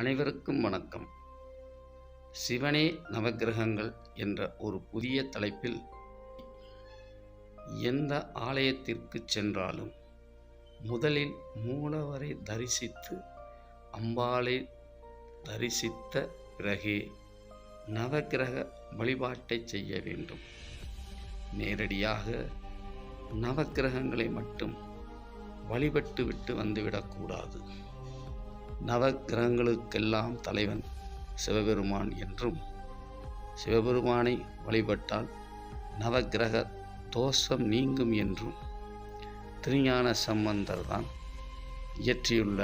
அனைவருக்கும் வணக்கம். சிவனே நவக்கிரகங்கள் என்ற ஒரு புதிய தலைப்பில் எந்த ஆலயத்திற்கு சென்றாலும் முதலில் மூலவரை தரிசித்து அம்பாளை தரிசித்த பிறகே நவக்கிரக வழிபாட்டை செய்ய வேண்டும். நேரடியாக நவக்கிரகங்களை மட்டும் வழிபட்டு விட்டு வந்துவிடக்கூடாது. நவக்கிரகங்களுக்கெல்லாம் தலைவன் சிவபெருமான் என்றும் சிவபெருமானை வழிபட்டால் நவக்கிரக தோஷம் நீங்கும் என்றும் திருஞான சம்பந்தர் தான் இயற்றியுள்ள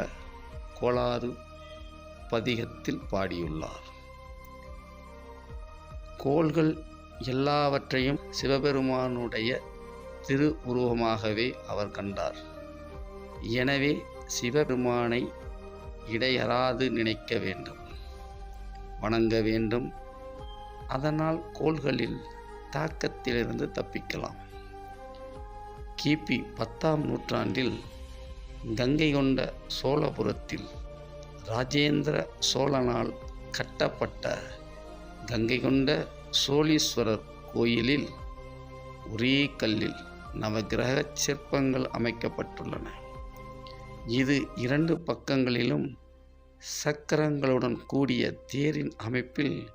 கோளாறு பதிகத்தில் பாடியுள்ளார். கோள்கள் எல்லாவற்றையும் சிவபெருமானுடைய திரு உருவமாகவே அவர் கண்டார். எனவே சிவபெருமானை இடையறாது நினைக்க வேண்டும். வணங்க வேண்டும். அதனால் கோள்களில் தாக்கத்திலிருந்து தப்பிக்கலாம். கிபி பத்தாம் நூற்றாண்டில் கங்கை கொண்ட சோழபுரத்தில் ராஜேந்திர சோழனால் கட்டப்பட்ட கங்கை கொண்ட சோழீஸ்வரர் கோயிலில் ஒரே கல்லில் நவகிரக சிற்பங்கள் அமைக்கப்பட்டுள்ளன. இது இரண்டு பக்கங்களிலும் சக்கரங்களுடன் கூடிய தேரின் அமைப்பில்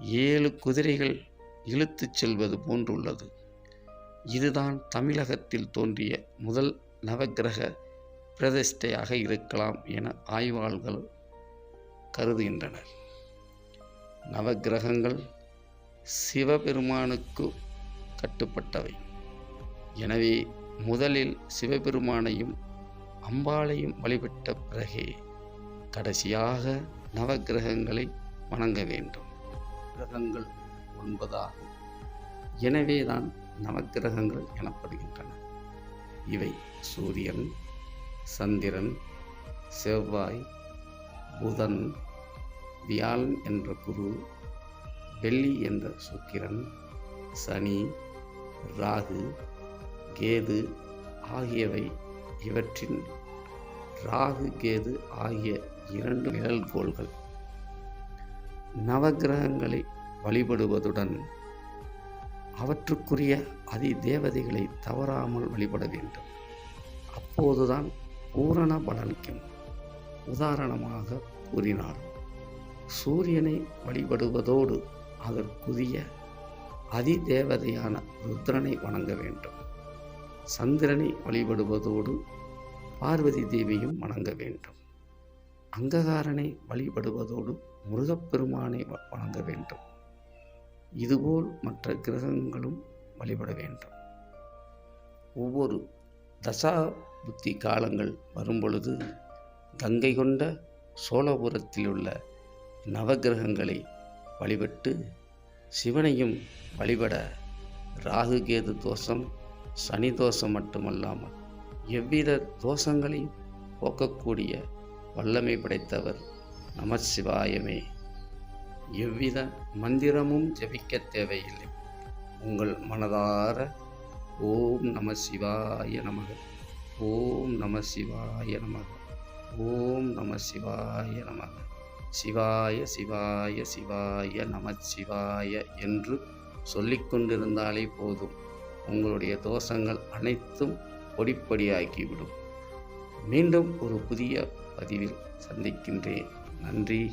ஏழு குதிரைகள் இழுத்துச் செல்வது போன்றுள்ளது. இதுதான் தமிழகத்தில் தோன்றிய முதல் நவக்கிரக பிரதிஷ்டையாக இருக்கலாம் என ஆய்வாளர்கள் கருதுகின்றனர். நவக்கிரகங்கள் சிவபெருமானுக்கு கட்டுப்பட்டவை. எனவே முதலில் சிவபெருமானையும் அம்பாளையும் வழிபட்ட பிறகே கடைசியாக நவக்கிரகங்களை வணங்க வேண்டும். கிரகங்கள் ஒன்பதாகும். எனவேதான் நவக்கிரகங்கள் எனப்படுகின்றன. இவை சூரியன் சந்திரன் செவ்வாய் புதன் வியாழன் என்ற குரு வெள்ளி என்ற சுக்கிரன் சனி ராகு கேது ஆகியவை இவற்றின் ராகு கேது ஆகிய இரண்டு நிழல்கோள்கள் நவக்கிரகங்களை வழிபடுவதுடன் அவற்றுக்குரிய அதி தேவதைகளை தவறாமல் வழிபட வேண்டும். அப்போதுதான் பூரண பலனிக்கும் உதாரணமாக கூறினார். சூரியனை வழிபடுவதோடு அதற்குரிய அதிதேவதையான ருத்ரனை வணங்க வேண்டும். சந்திரனை வழிபடுவதோடு பார்வதி தேவியும் வணங்க வேண்டும். அங்ககாரனை வழிபடுவதோடு முருகப்பெருமானை வ- வணங்க வேண்டும். இதுபோல் மற்ற கிரகங்களும் வழிபட வேண்டும். ஒவ்வொரு தசா புத்தி காலங்கள் வரும்பொழுது கங்கை கொண்ட சோழபுரத்தில் உள்ள நவக்கிரகங்களை வழிபட்டு சிவனையும் வழிபட ராகுகேது தோஷம் சனி தோஷம் மட்டுமல்லாமல் எவ்வித தோஷங்களையும் போக்கக்கூடிய வல்லமை படைத்தவர் நமசிவாயமே. எவ்வித மந்திரமும் ஜபிக்க தேவையில்லை. உங்கள் மனதார ஓம் நம சிவாய நமக. ஓம் நம சிவாய நமக. ஓம் நம சிவாய நமக. சிவாய சிவாய சிவாய நம சிவாய என்று சொல்லிக்கொண்டிருந்தாலே போதும். உங்களுடைய தோஷங்கள் அனைத்தும் பொடிப்படியாக்கிவிடும் மீண்டும் ஒரு புதிய பதிவில் சந்திக்கின்றேன். நன்றி.